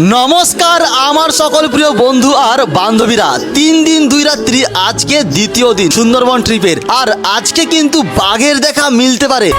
নমস্কার, আমার সকল প্রিয় বন্ধু আর বান্ধবীরা। তিন দিন দুই রাত্রি, আজকে দ্বিতীয় দিন সুন্দরবন ট্রিপের। আর আজকে কিন্তু বাঘের দেখা মিলতে পারে।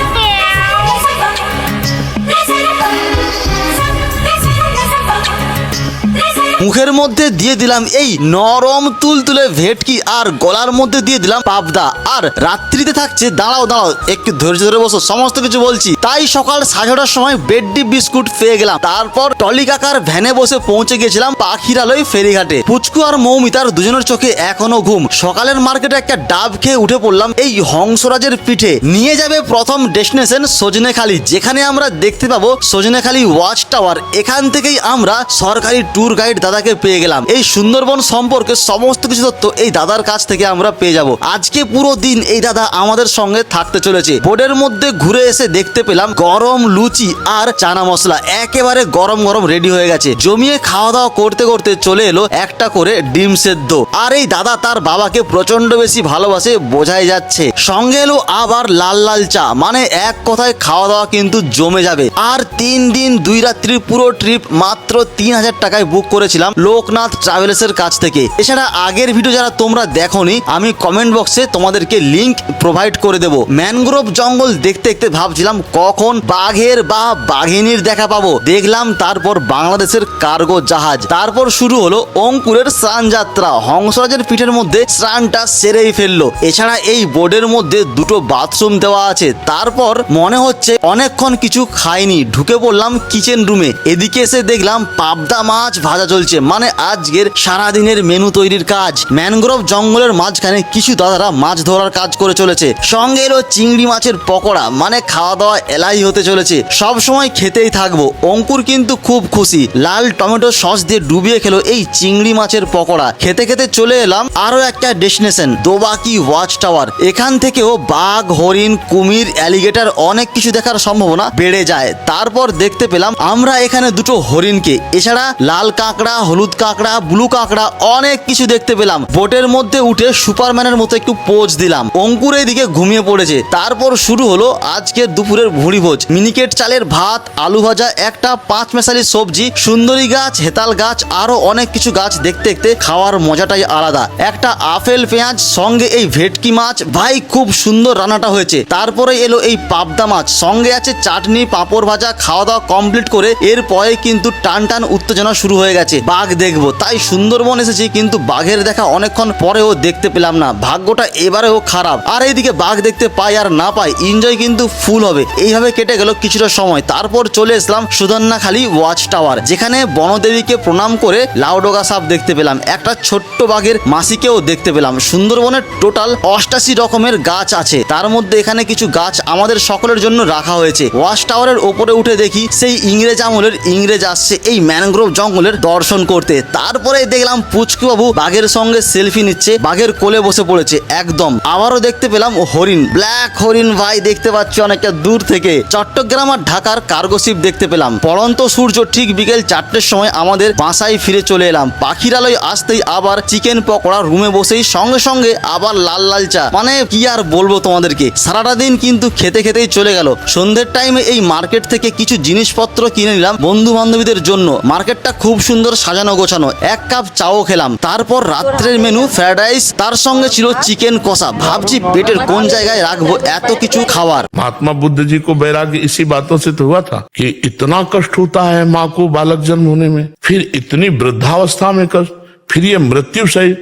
মুখের মধ্যে দিয়ে দিলাম এই নরম তুলতুলে ভেটকি আর গলার মধ্যে দিয়ে দিলাম পাবদা। আর রাত্রিতে থাকছে, দাঁড়াও দাঁড়াও, একটু ধৈর্য ধরে বসো, সমস্ত কিছু বলছি। তাই সকাল সাড়ে ছটার সময় বেডডি বিস্কুট পেয়ে গেলাম। তারপর টলি কাকার ভ্যানে বসে পৌঁছে গেছিলাম পাখিরালয় ফেরিঘাটে। পুচকু আর মৌমিতার দুজনের চোখে এখনও ঘুম। সকালের মার্কেটে একটা ডাব খেয়ে উঠে পড়লাম এই হংসরাজের পিঠে। নিয়ে যাবে প্রথম ডেস্টিনেশন সজনেখালি, যেখানে আমরা দেখতে পাবো সজনেখালি ওয়াচ টাওয়ার। এখান থেকেই আমরা সরকারি ট্যুর গাইড দাদাকে পেয়ে গেলাম। এই সুন্দরবন সম্পর্কে সমস্ত কিছু তথ্য এই দাদার কাছ থেকে আমরা পেয়ে যাব। আজকে পুরো দিন এই দাদা আমাদের সঙ্গে থাকতে চলেছে। বোর্ডের মধ্যে ঘুরে এসে দেখতে পেলাম গরম লুচি আর চানা মশলা একেবারে গরম গরম রেডি হয়ে গেছে। জমিয়ে খাওয়া দাওয়া করতে করতে চলে এলো একটা করে ডিম সেদ্ধ। আর এই দাদা তার বাবাকে প্রচণ্ড বেশি ভালোবাসে বোঝাই যাচ্ছে। সঙ্গে এলো আবার লাল লাল চা। মানে এক কথায় খাওয়া দাওয়া কিন্তু জমে যাবে। আর তিন দিন দুই রাত্রির পুরো ট্রিপ মাত্র তিন হাজার টাকায় বুক করেছিলাম লোকনাথ ট্রাভেলসের কাছ থেকে। এছাড়া আগের ভিডিও যারা তোমরা দেখোনি, আমি কমেন্ট বক্সে তোমাদেরকে লিংক প্রোভাইড করে দেব। ম্যানগ্রোভ জঙ্গল দেখতে দেখতে ভাবছিলাম কখন বাঘের বা বাঘিনীর দেখা পাবো। দেখলাম তারপর বাংলাদেশের কার্গো জাহাজ। তারপর শুরু হলো অঙ্কুরের স্নান যাত্রা। হংসরাজের পিঠের মধ্যে স্নানটা সেরেই ফেলল। এছাড়া এই বোর্ডের মধ্যে দুটো বাথরুম দেওয়া আছে। তারপর মনে হচ্ছে অনেকক্ষণ কিছু খাইনি। ঢুকে পড়লাম কিচেন রুমে এদিকে এসে দেখলাম পাবদা মাছ ভাজা চলছে। মানে আজকের সারাদিনের মেনু তৈরির কাজ। ম্যানগ্রোভ জঙ্গলের মাঝখানে কিছু দাদারা মাছ ধরার কাজ করে চলেছে। সঙ্গে এলো চিংড়ি মাছের পকোড়া। মানে খাওয়া দাওয়া এলাই হতে চলেছে। সব সময় খেতেই থাকব। অঙ্কুর কিন্তু খুব খুশি। লাল টমেটো সস দিয়ে ডুবিয়ে খেলো এই চিংড়ি মাছের পকোড়া। খেতে খেতে চলে এলাম আরও একটা ডেস্টিনেশন, দোবাকি ওয়াচ টাওয়ার। এখান থেকেও বাঘ, হরিণ, কুমির, অ্যালিগেটর অনেক কিছু দেখার সম্ভাবনা বেড়ে যায়। তারপর দেখতে পেলাম আমরা এখানে দুটো হরিণকে। এছাড়া লাল কাঁকড়া হলুদ কাঁকড়া, ব্লু কাঁকড়া, অনেক কিছু দেখতে পেলাম। বোটের মধ্যে উঠে সুপারম্যানের মতো একটু পোজ দিলাম। অঙ্কুর দিকে ঘুমিয়ে পড়েছে। তারপর শুরু হলো আজকের দুপুরের ভুড়ি ভোজ। মিনিকেট চালের ভাত, আলু ভাজা, একটা পাঁচ মেশালি সবজি, সুন্দরী গাছ, হেতাল গাছ, আরও অনেক কিছু গাছ দেখতে দেখতে খাওয়ার মজাটাই আলাদা। একটা আপেল, পেঁয়াজ, সঙ্গে এই ভেটকি মাছ। ভাই, খুব সুন্দর রান্নাটা হয়েছে। তারপরে এলো এই পাবদা মাছ। সঙ্গে আছে চাটনি, পাঁপড় ভাজা, খাওয়া দাওয়া কমপ্লিট করে এরপরে কিন্তু টান টান উত্তেজনা শুরু হয়ে গেছে। বাঘ দেখব। তাই সুন্দরবন এসেছি, কিন্তু বাঘের দেখা অনেকক্ষণ পরেও দেখতে পেলাম না। ভাগ্যটা এবারেও খারাপ। আর এইদিকে বাঘ দেখতে পাই আর না পাই এনজয় কিন্তু ফুল হবে। এইভাবে কেটে গেল কিছুটা সময়। তারপর চলে এসলাম সুদন্নাখালি ওয়াচ টাওয়ার যেখানে বনদেবীকে প্রণাম করে লাউডোগা সাপ দেখতে পেলাম। একটা ছোট্ট বাঘের মাসিকেও দেখতে পেলাম। সুন্দরবনের টোটাল অষ্টাশি রকমের গাছ আছে। তার মধ্যে এখানে কিছু গাছ আমাদের সকলের জন্য রাখা হয়েছে। ওয়াচ টাওয়ারের ওপরে উঠে দেখি, সেই ইংরেজ আমলের ইংরেজ আসছে। এই ম্যানগ্রোভ জঙ্গলের দর্শন করতে। তারপরে দেখলাম পুচকু বাবু বাঘের সঙ্গে সেলফি নিচ্ছে, বাঘের কোলে বসে পড়েছে, একদম। আবারও দেখতে পেলাম হরিণ। ব্ল্যাক হরিণ ভাই দেখতে পাচ্ছি অনেকটা দূর থেকে। চট্টগ্রাম আর ঢাকার কার্গোশিপ দেখতে পেলাম। পড়ন্ত সূর্য ঠিক বিকেল চারটের সময় আমাদের বাসায় ফিরে চলে এলাম। পাখিরালয় আসতেই আবার চিকেন পকোড়া রুমে বসেই সঙ্গে সঙ্গে আবার লাল লাল চা। মানে কি আর বলব তোমাদেরকে? সারাটা দিন কিন্তু খেতে খেতেই চলে গেল। সন্ধ্যের টাইমে এই মার্কেট থেকে কিছু জিনিসপত্র কিনে নিলাম বন্ধু বান্ধবীদের জন্য। মার্কেটটা খুব সুন্দর সাজানো গোছানো এক কাপ চাও খেলাম তারপর রাত্রের মেনু ফ্রাইড রাইস তার সঙ্গে ছিল চিকেন কষা ভাবছি পেটের কোন জায়গায় রাখবো এত কিছু খাবার महात्मा बुद्ध जी को वैराग्य इसी बातों से तो हुआ था कि इतना कष्ट होता है माँ को बालक जन्म होने में फिर इतनी वृद्धावस्था में कष्ट फिर ये मृत्यु सही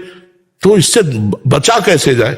तो इससे बचा कैसे जाए